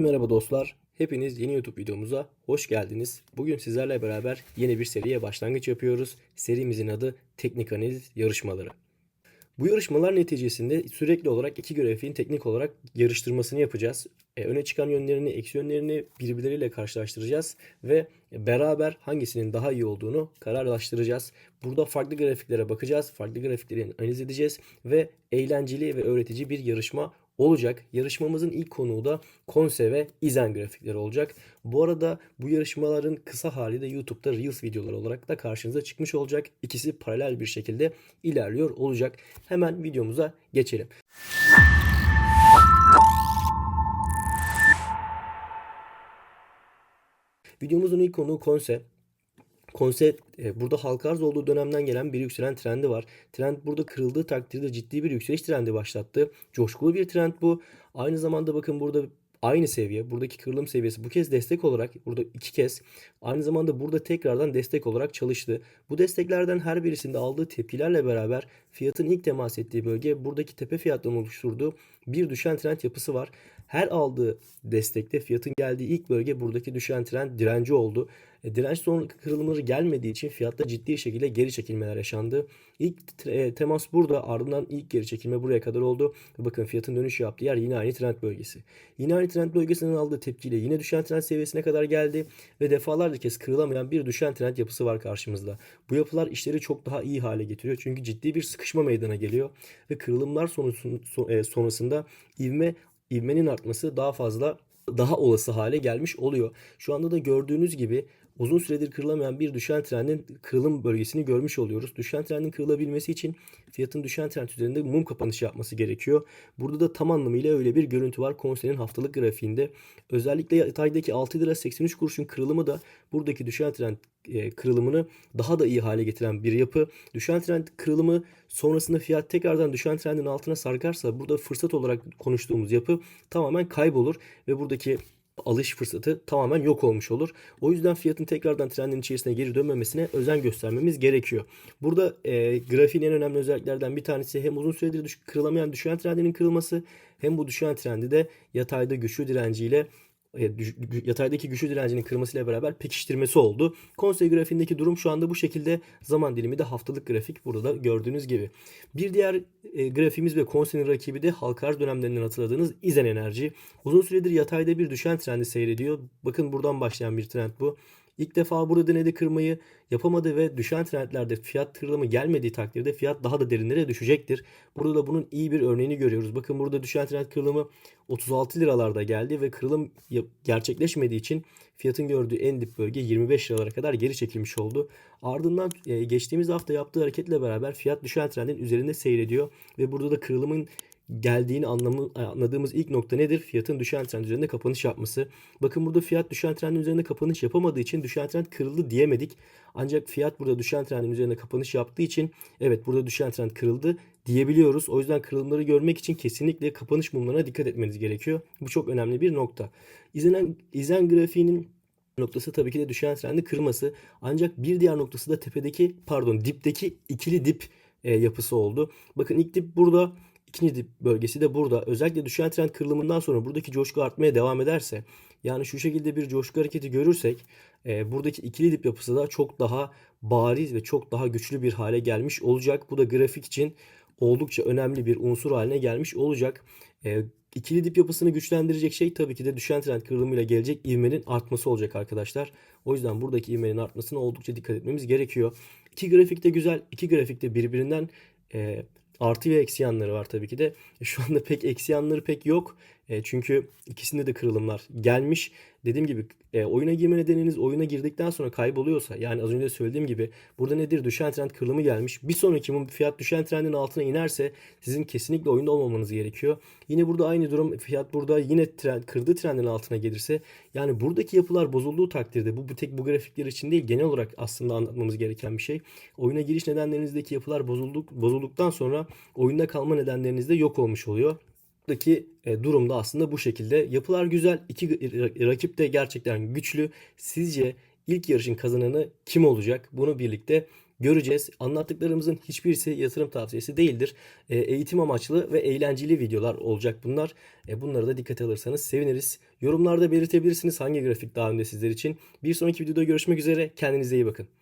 Merhaba dostlar. Hepiniz yeni YouTube videomuza hoş geldiniz. Bugün sizlerle beraber yeni bir seriye başlangıç yapıyoruz. Serimizin adı Teknik Analiz Yarışmaları. Bu yarışmalar neticesinde sürekli olarak iki grafiğin teknik olarak yarıştırmasını yapacağız. E, öne çıkan yönlerini, eksi yönlerini birbirleriyle karşılaştıracağız ve beraber hangisinin daha iyi olduğunu kararlaştıracağız. Burada farklı grafiklere bakacağız, farklı grafikleri analiz edeceğiz ve eğlenceli ve öğretici bir yarışma olacak. Yarışmamızın ilk konuğu da Konse ve İzen grafikleri olacak. Bu arada bu yarışmaların kısa hali de YouTube'da Reels videoları olarak da karşınıza çıkmış olacak. İkisi paralel bir şekilde ilerliyor olacak. Hemen videomuza geçelim. Videomuzun ilk konuğu Konse. Konsept e, burada halka arz olduğu dönemden gelen bir yükselen trendi var. Trend burada kırıldığı takdirde ciddi bir yükseliş trendi başlattı. Coşkulu bir trend bu. Aynı zamanda bakın burada aynı seviye. Buradaki kırılım seviyesi bu kez destek olarak burada iki kez aynı zamanda burada tekrardan destek olarak çalıştı. Bu desteklerden her birisinde aldığı tepkilerle beraber fiyatın ilk temas ettiği bölge buradaki tepe fiyatlarını oluşturduğu bir düşen trend yapısı var. Her aldığı destekte fiyatın geldiği ilk bölge buradaki düşen trend direnci oldu. E, direnç son kırılımları gelmediği için fiyatta ciddi şekilde geri çekilmeler yaşandı. İlk e, temas burada ardından ilk geri çekilme buraya kadar oldu. Bakın fiyatın dönüş yaptığı yer yine aynı trend bölgesi. Yine aynı trend bölgesinden aldığı tepkiyle yine düşen trend seviyesine kadar geldi ve defalarca kez kırılamayan bir düşen trend yapısı var karşımızda. Bu yapılar işleri çok daha iyi hale getiriyor. Çünkü ciddi bir sıkışma meydana geliyor ve kırılımlar e, sonrasında ivme ivmenin artması daha fazla daha olası hale gelmiş oluyor. Şu anda da gördüğünüz gibi uzun süredir kırılamayan bir düşen trendin kırılım bölgesini görmüş oluyoruz. Düşen trendin kırılabilmesi için fiyatın düşen trend üzerinde mum kapanışı yapması gerekiyor. Burada da tam anlamıyla öyle bir görüntü var konserin haftalık grafiğinde. Özellikle yataydaki 6 lira 83 kuruşun kırılımı da buradaki düşen trend e, kırılımını daha da iyi hale getiren bir yapı. Düşen trend kırılımı sonrasında fiyat tekrardan düşen trendin altına sarkarsa burada fırsat olarak konuştuğumuz yapı tamamen kaybolur ve buradaki alış fırsatı tamamen yok olmuş olur. O yüzden fiyatın tekrardan trendin içerisine geri dönmemesine özen göstermemiz gerekiyor. Burada e, grafiğin en önemli özelliklerden bir tanesi hem uzun süredir düş- kırılamayan düşen trendinin kırılması hem bu düşen trendi de yatayda güçlü direnciyle yataydaki güçlü direncinin kırmasıyla beraber pekiştirmesi oldu. Konsey grafiğindeki durum şu anda bu şekilde zaman dilimi de haftalık grafik burada da gördüğünüz gibi. Bir diğer e, grafiğimiz ve konseyin rakibi de halka arz dönemlerinden hatırladığınız İzen Enerji. Uzun süredir yatayda bir düşen trendi seyrediyor. Bakın buradan başlayan bir trend bu. İlk defa burada denedi kırmayı yapamadı ve düşen trendlerde fiyat kırılımı gelmediği takdirde fiyat daha da derinlere düşecektir. Burada da bunun iyi bir örneğini görüyoruz. Bakın burada düşen trend kırılımı 36 liralarda geldi ve kırılım gerçekleşmediği için fiyatın gördüğü en dip bölge 25 liralara kadar geri çekilmiş oldu. Ardından e, geçtiğimiz hafta yaptığı hareketle beraber fiyat düşen trendin üzerinde seyrediyor ve burada da kırılımın geldiğini anlamı, anladığımız ilk nokta nedir? Fiyatın düşen trend üzerinde kapanış yapması. Bakın burada fiyat düşen trendin üzerinde kapanış yapamadığı için düşen trend kırıldı diyemedik. Ancak fiyat burada düşen trendin üzerinde kapanış yaptığı için evet burada düşen trend kırıldı diyebiliyoruz. O yüzden kırılımları görmek için kesinlikle kapanış mumlarına dikkat etmeniz gerekiyor. Bu çok önemli bir nokta. İzlenen, izlen grafiğinin noktası tabii ki de düşen trendi kırması. Ancak bir diğer noktası da tepedeki pardon dipteki ikili dip e, yapısı oldu. Bakın ilk dip burada İkinci dip bölgesi de burada. Özellikle düşen trend kırılımından sonra buradaki coşku artmaya devam ederse yani şu şekilde bir coşku hareketi görürsek e, buradaki ikili dip yapısı da çok daha bariz ve çok daha güçlü bir hale gelmiş olacak. Bu da grafik için oldukça önemli bir unsur haline gelmiş olacak. E, ikili dip yapısını güçlendirecek şey tabii ki de düşen trend kırılımıyla gelecek ivmenin artması olacak arkadaşlar. O yüzden buradaki ivmenin artmasına oldukça dikkat etmemiz gerekiyor. İki grafik de güzel. iki grafik de birbirinden e, artı ve eksi yanları var tabii ki de. E, şu anda pek eksi yanları pek yok. E, çünkü ikisinde de kırılımlar gelmiş. Dediğim gibi e, oyuna girme nedeniniz oyuna girdikten sonra kayboluyorsa yani az önce söylediğim gibi burada nedir düşen trend kırılımı gelmiş. Bir sonraki mum fiyat düşen trendin altına inerse sizin kesinlikle oyunda olmamanız gerekiyor. Yine burada aynı durum fiyat burada yine trend, kırdığı trendin altına gelirse yani buradaki yapılar bozulduğu takdirde bu, bu tek bu grafikler için değil genel olarak aslında anlatmamız gereken bir şey. Oyuna giriş nedenlerinizdeki yapılar bozulduk, bozulduktan sonra oyunda kalma nedenleriniz de yok olmuş oluyor. Buradaki e, durumda aslında bu şekilde. Yapılar güzel. İki rakip de gerçekten güçlü. Sizce ilk yarışın kazananı kim olacak? Bunu birlikte göreceğiz. Anlattıklarımızın hiçbirisi yatırım tavsiyesi değildir. E, eğitim amaçlı ve eğlenceli videolar olacak bunlar. E, bunları da dikkate alırsanız seviniriz. Yorumlarda belirtebilirsiniz hangi grafik daha önde sizler için. Bir sonraki videoda görüşmek üzere. Kendinize iyi bakın.